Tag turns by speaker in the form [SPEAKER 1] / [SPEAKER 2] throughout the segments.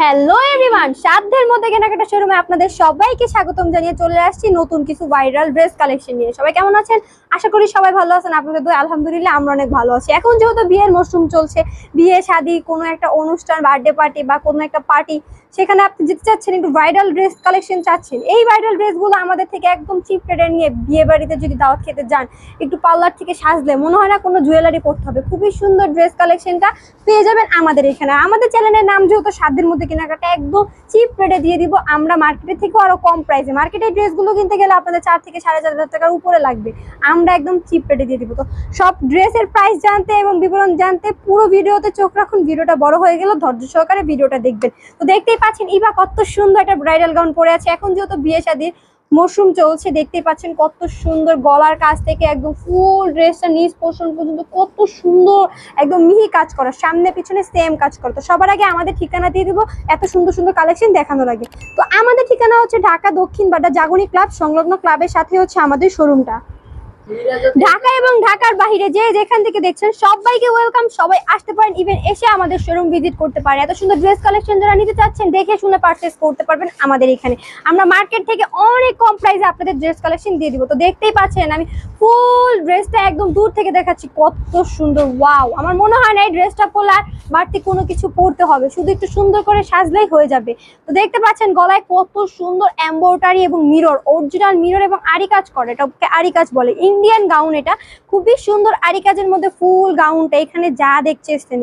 [SPEAKER 1] Hello everyone সাধ্যের মধ্যে কেনাকাটা শোরুমে আপনাদের সবাইকে স্বাগতম জানিয়ে চলে আসছি নতুন কিছু ভাইরাল ড্রেস কালেকশন নিয়ে। সবাই কেমন আছেন? আশা করি সবাই ভালো আছেন। আপনাদের দুই আলহামদুলিল্লাহ, আমরা অনেক ভালো আছি। এখন যেহেতু বিয়ের মরশুম চলছে, বিয়ে, শাদি, কোনো একটা অনুষ্ঠান বার্থডে পার্টি বা কোনো একটা পার্টি সেখানে আপনি যেতে চাচ্ছেন, একটু ব্রাইডাল ড্রেস কালেকশন চাচ্ছেন, এই ব্রাইডাল ড্রেসগুলো আমাদের থেকে একদম চিপ রেটে নিয়ে বিয়ে বাড়িতে যদি দাওয়াত খেতে যান, একটু পার্লার থেকে সাজলে মনে হয় না কোনো জুয়েলারি পরতে হবে। খুবই সুন্দর ড্রেস কালেকশনটা পেয়ে যাবেন আমাদের এখানে। আমাদের চ্যানেলের নাম যেহেতু সাধ্যের মধ্যে কেনাকাটা একদম চিপ রেটে দিয়ে দিব, আমরা মার্কেটের থেকেও আরও কম প্রাইসে মার্কেটের ড্রেসগুলো কিনতে গেলে আপনাদের চার থেকে সাড়ে চার হাজার টাকার উপরে লাগবে। আমরা একদম চিপ রেটে দিয়ে দিব। তো সব ড্রেসের প্রাইস জানতে এবং বিবরণ জানতে পুরো ভিডিওতে চোখ রাখুন। ভিডিওটা বড় হয়ে গেল ধৈর্য সহকারে ভিডিওটা দেখবেন। তো দেখতেই পাচ্ছেন। ইবা কত সুন্দর একটা ব্রাইডাল গাউন পরে আছে। এখন যেহেতু বিয়ে শাদির মরশুম চলছে, দেখতে পাচ্ছেন কত সুন্দর গলার কাছ থেকে একদম ফুল ড্রেসটা নিজ পোর্শন পর্যন্ত কত সুন্দর, একদম মিহি কাজ করা। সামনে, পিছনে সেম কাজ করা। তো সবার আগে আমাদের ঠিকানা দিয়ে দিব, এত সুন্দর সুন্দর কালেকশন দেখানোর লাগে তো আমাদের ঠিকানা হচ্ছে ঢাকা দক্ষিণ বাড্ডা জাগরণী ক্লাব, সংলগ্ন ক্লাবের সাথে হচ্ছে আমাদের শোরুমটা ঢাকা এবং ঢাকার বাহিরে যে যেখান থেকে দেখছেন, সবাইকে ওয়েলকাম সবাই আসতে পারেন ইভেন এসে আমাদের শোরুম ভিজিট করতে পারে। এত সুন্দর ড্রেস কালেকশন যারা নিতে চাচ্ছেন, দেখে শুনে পারচেস করতে পারবেন আমাদের এখানে। আমরা মার্কেট থেকে অনেক কম প্রাইসে আপনাদের ড্রেস কালেকশন দিয়ে দিব। তো দেখতেই পাচ্ছেন, আমি ফুল ড্রেসটা একদম দূর থেকে দেখাচ্ছি, কত সুন্দর, ওয়াও। আমার মনে হয় না এই ড্রেসটা পরলে আর বাড়তি কোনো কিছু পরতে হবে, শুধু একটু সুন্দর করে সাজলেই হয়ে যাবে। তো দেখতে পাচ্ছেন গলায় কত সুন্দর এম্ব্রয়ডারি এবং মিরর অরিজিনাল মিরর এবং আরি কাজ করে এটাকে আরি কাজ বলে। ইন্ডিয়ান গাউন এটা, খুবই সুন্দর আরি কাজের মধ্যে ফুল গাউনটা এখানে যা দেখছে দেখছেন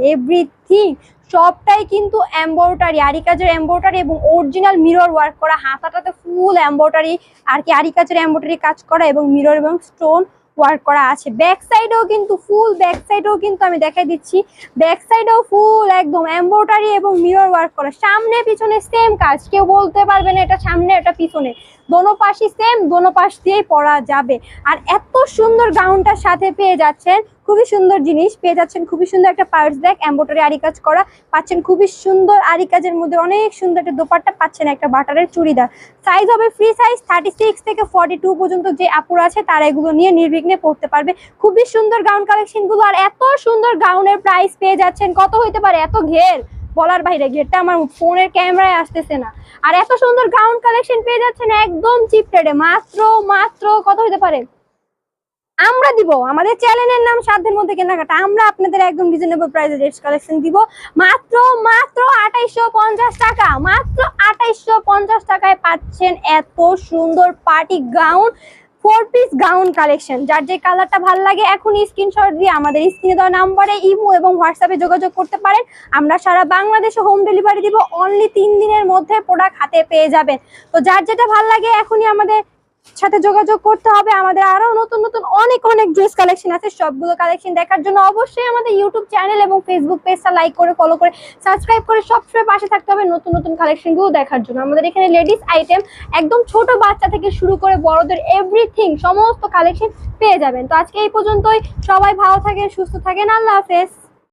[SPEAKER 1] এভরিথিং সবটাই কিন্তু এম্ব্রয়ডারি আরি কাজের এম্ব্রয়ডারি এবং অরিজিনাল মিরর ওয়ার্ক করা, হাতাটাতে ফুল এম্ব্রয়ডারি আর কি আরি কাজের এম্ব্রয়ডারি কাজ করা এবং মিরর এবং স্টোন ওয়ার্ক করা আছে। ব্যাক সাইডেও কিন্তু ফুল ব্যাক সাইডেও কিন্তু আমি দেখাই দিচ্ছি। ব্যাক সাইডেও ফুল একদম এম্ব্রয়ডারি এবং মিরর ওয়ার্ক করা। সামনে, পিছনে সেম কাজ, কেউ বলতে পারবে না এটা সামনে, এটা পিছনে। দোনো পাশই সেম দোনো পাশ দিয়েই পরা যাবে। আর এত সুন্দর গাউনটার সাথে পেয়ে যাচ্ছেন খুবই সুন্দর জিনিস, পেয়ে যাচ্ছেন খুবই সুন্দর একটা পার্স ব্যাগ এম্ব্রয়ডারি আরি কাজ করা, পাচ্ছেন খুবই সুন্দর আরি কাজের মধ্যে অনেক সুন্দর একটা দোপাট্টা পাচ্ছেন একটা বাটারের চুড়িদার। সাইজ হবে ফ্রি সাইজ থার্টি সিক্স থেকে ফর্টি টু পর্যন্ত যে আপুর আছে, তারা এগুলো নিয়ে নির্বিঘ্নে পড়তে পারবে। খুবই সুন্দর গাউন কালেকশনগুলো, আর এত সুন্দর গাউনের প্রাইস পেয়ে যাচ্ছেন, কত হইতে পারে? এত ঘের। বলার বাইরে, ঘেরটা আমার ফোনের ক্যামেরায় আসতেছে না। আর এত সুন্দর গাউন কালেকশন পেয়ে যাচ্ছেন একদম চিপ রেটে মাত্র মাত্র কত হইতে পারে? আমরা দিব। আমাদের চ্যানেলের নাম সাধ্যের মধ্যে কেনাকাটা। আমরা আপনাদের একদম রিজনেবল প্রাইসে ড্রেস কালেকশন দিব। মাত্র মাত্র আঠাইশশো পঞ্চাশ টাকা। মাত্র আঠাইশশো পঞ্চাশ টাকায় পাচ্ছেন এত সুন্দর party gown four piece gown collection যার যে কালারটা ভালো লাগে এখন স্ক্রিনশট দিয়ে আমাদের স্ক্রিনে দেওয়া নাম্বারে ইমো এবং হোয়াটসঅ্যাপে যোগাযোগ করতে পারেন। আমরা সারা বাংলাদেশে হোম ডেলিভারি দিব। অনলি তিন দিনের মধ্যে প্রোডাক্ট হাতে পেয়ে যাবেন। তো যার যেটা ভালো লাগে, এখনই আমাদের সাথে যোগাযোগ করতে হবে। আমাদের আরও নতুন নতুন অনেক অনেক ড্রেস কালেকশন আছে। সবগুলো কালেকশন দেখার জন্য অবশ্যই আমাদের ইউটিউব চ্যানেল এবং ফেসবুক পেজটা লাইক করে ফলো করে সাবস্ক্রাইব করে সবসময় পাশে থাকতে হবে নতুন নতুন কালেকশনগুলো দেখার জন্য। আমাদের এখানে লেডিস আইটেম একদম ছোট বাচ্চা থেকে শুরু করে বড়দের এভরিথিং সমস্ত কালেকশন পেয়ে যাবেন। তো আজকে এই পর্যন্তই। সবাই ভালো থাকেন, সুস্থ থাকেন। আল্লাহ হাফেজ।